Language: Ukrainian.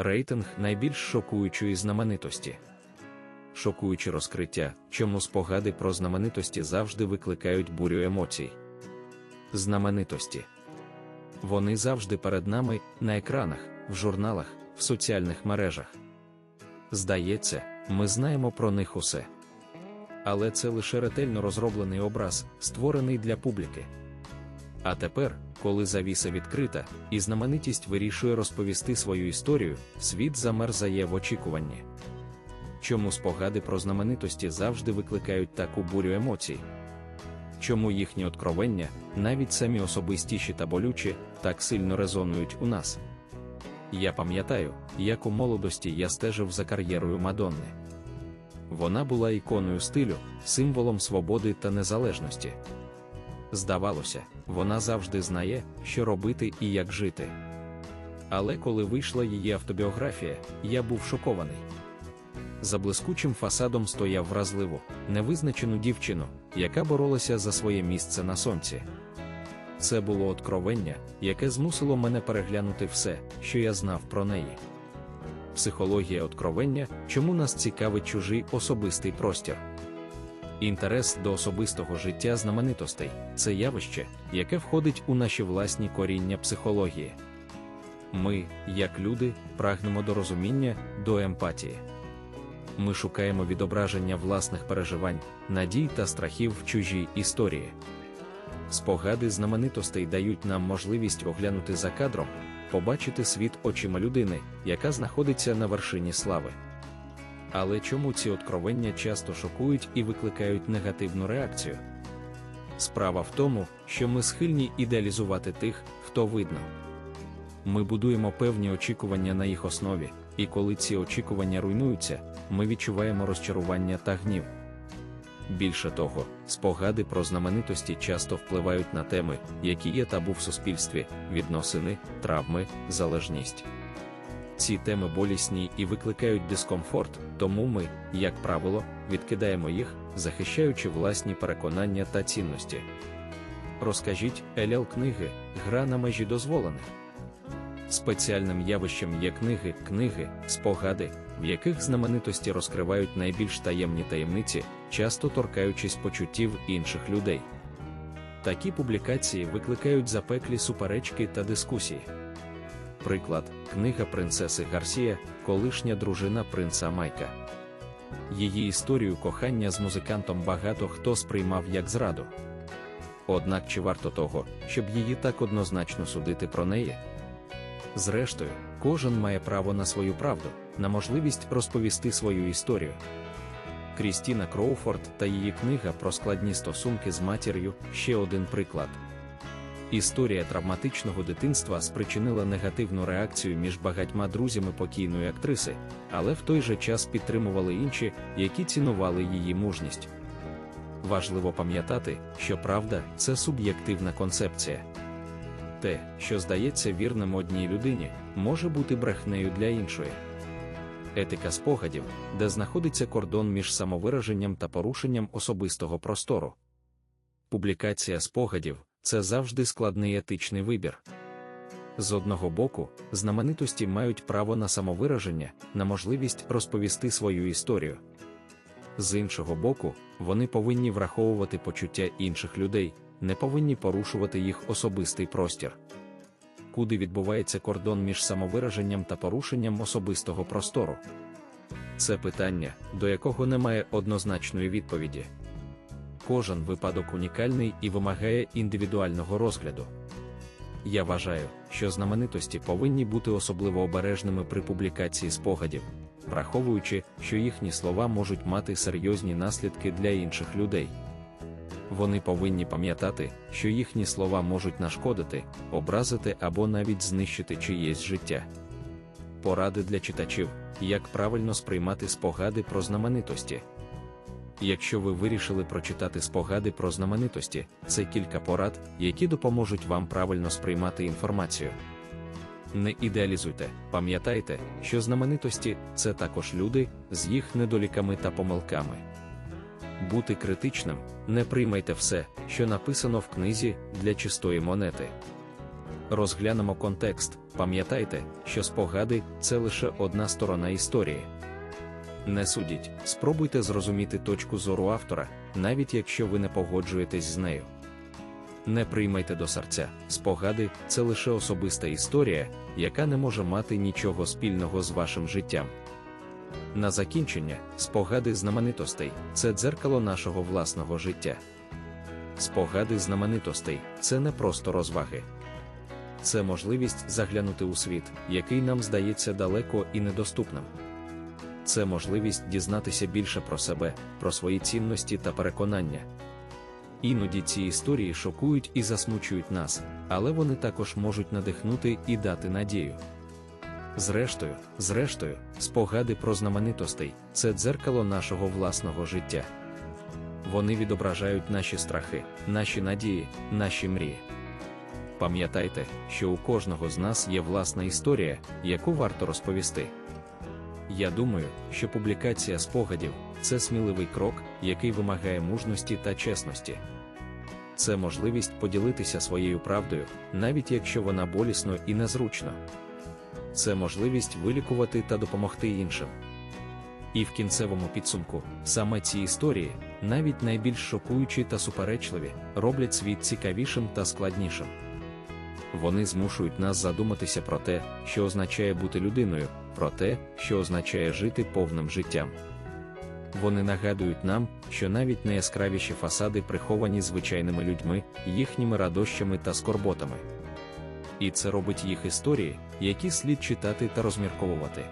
Рейтинг найбільш шокуючої знаменитості. Шокуючі розкриття, чому спогади про знаменитості завжди викликають бурю емоцій. Знаменитості. Вони завжди перед нами на екранах, в журналах, в соціальних мережах. Здається, ми знаємо про них усе. Але це лише ретельно розроблений образ, створений для публіки. А тепер, коли завіса відкрита, і знаменитість вирішує розповісти свою історію, світ замерзає в очікуванні. Чому спогади про знаменитості завжди викликають таку бурю емоцій? Чому їхні откровення, навіть самі особистіші та болючі, так сильно резонують у нас? Я пам'ятаю, як у молодості я стежив за кар'єрою Мадонни. Вона була іконою стилю, символом свободи та незалежності. Здавалося, вона завжди знає, що робити і як жити. Але коли вийшла її автобіографія, я був шокований. За блискучим фасадом стояв вразливу, невизначену дівчину, яка боролася за своє місце на сонці. Це було откровення, яке змусило мене переглянути все, що я знав про неї. Психологія откровення, чому нас цікавить чужий особистий простір. Інтерес до особистого життя знаменитостей це явище, яке входить у наші власні коріння психології. Ми, як люди, прагнемо до розуміння, до емпатії. Ми шукаємо відображення власних переживань, надій та страхів в чужій історії. Спогади знаменитостей дають нам можливість оглянути за кадром, побачити світ очима людини, яка знаходиться на вершині слави. Але чому ці откровення часто шокують і викликають негативну реакцію? Справа в тому, що ми схильні ідеалізувати тих, хто видно. Ми будуємо певні очікування на їх основі, і коли ці очікування руйнуються, ми відчуваємо розчарування та гнів. Більше того, спогади про знаменитості часто впливають на теми, які є табу в суспільстві, відносини, травми, залежність. Ці теми болісні і викликають дискомфорт, тому ми, як правило, відкидаємо їх, захищаючи власні переконання та цінності. Розкажіть Елял книги, гра на межі дозволених. Спеціальним явищем є книги, книги, спогади, в яких знаменитості розкривають найбільш таємні таємниці, часто торкаючись почуттів інших людей. Такі публікації викликають запеклі суперечки та дискусії. Приклад, книга принцеси Гарсія, колишня дружина принца Майка. Її історію кохання з музикантом багато хто сприймав як зраду. Однак чи варто того, щоб її так однозначно судити про неї? Зрештою, кожен має право на свою правду, на можливість розповісти свою історію. Крістіна Кроуфорд та її книга про складні стосунки з матір'ю ще один приклад. Історія травматичного дитинства спричинила негативну реакцію між багатьма друзями покійної актриси, але в той же час підтримували інші, які цінували її мужність. Важливо пам'ятати, що правда це суб'єктивна концепція. Те, що здається вірним одній людині, може бути брехнею для іншої. Етика спогадів, де знаходиться кордон між самовираженням та порушенням особистого простору. Публікація спогадів це завжди складний етичний вибір. З одного боку, знаменитості мають право на самовираження, на можливість розповісти свою історію. З іншого боку, вони повинні враховувати почуття інших людей, не повинні порушувати їх особистий простір. Куди відбувається кордон між самовираженням та порушенням особистого простору? Це питання, до якого немає однозначної відповіді. Кожен випадок унікальний і вимагає індивідуального розгляду. Я вважаю, що знаменитості повинні бути особливо обережними при публікації спогадів, враховуючи, що їхні слова можуть мати серйозні наслідки для інших людей. Вони повинні пам'ятати, що їхні слова можуть нашкодити, образити або навіть знищити чиєсь життя. Поради для читачів, як правильно сприймати спогади про знаменитості. Якщо ви вирішили прочитати спогади про знаменитості, це кілька порад, які допоможуть вам правильно сприймати інформацію. Не ідеалізуйте, пам'ятайте, що знаменитості це також люди з їх недоліками та помилками. Бути критичним, не приймайте все, що написано в книзі для чистої монети. Розглянемо контекст, пам'ятайте, що спогади це лише одна сторона історії. Не судіть, спробуйте зрозуміти точку зору автора, навіть якщо ви не погоджуєтесь з нею. Не приймайте до серця, спогади це лише особиста історія, яка не може мати нічого спільного з вашим життям. На закінчення, спогади знаменитостей це дзеркало нашого власного життя. Спогади знаменитостей це не просто розваги. Це можливість заглянути у світ, який нам здається далеко і недоступним. Це можливість дізнатися більше про себе, про свої цінності та переконання. Іноді ці історії шокують і засмучують нас, але вони також можуть надихнути і дати надію. Зрештою, зрештою, спогади про знаменитостей це дзеркало нашого власного життя. Вони відображають наші страхи, наші надії, наші мрії. Пам'ятайте, що у кожного з нас є власна історія, яку варто розповісти. Я думаю, що публікація спогадів це сміливий крок, який вимагає мужності та чесності. Це можливість поділитися своєю правдою, навіть якщо вона болісно і незручно. Це можливість вилікувати та допомогти іншим. І в кінцевому підсумку саме ці історії, навіть найбільш шокуючі та суперечливі, роблять світ цікавішим та складнішим. Вони змушують нас задуматися про те, що означає бути людиною, про те, що означає жити повним життям. Вони нагадують нам, що навіть найяскравіші фасади приховані звичайними людьми, їхніми радощами та скорботами. І це робить їх історії, які слід читати та розмірковувати.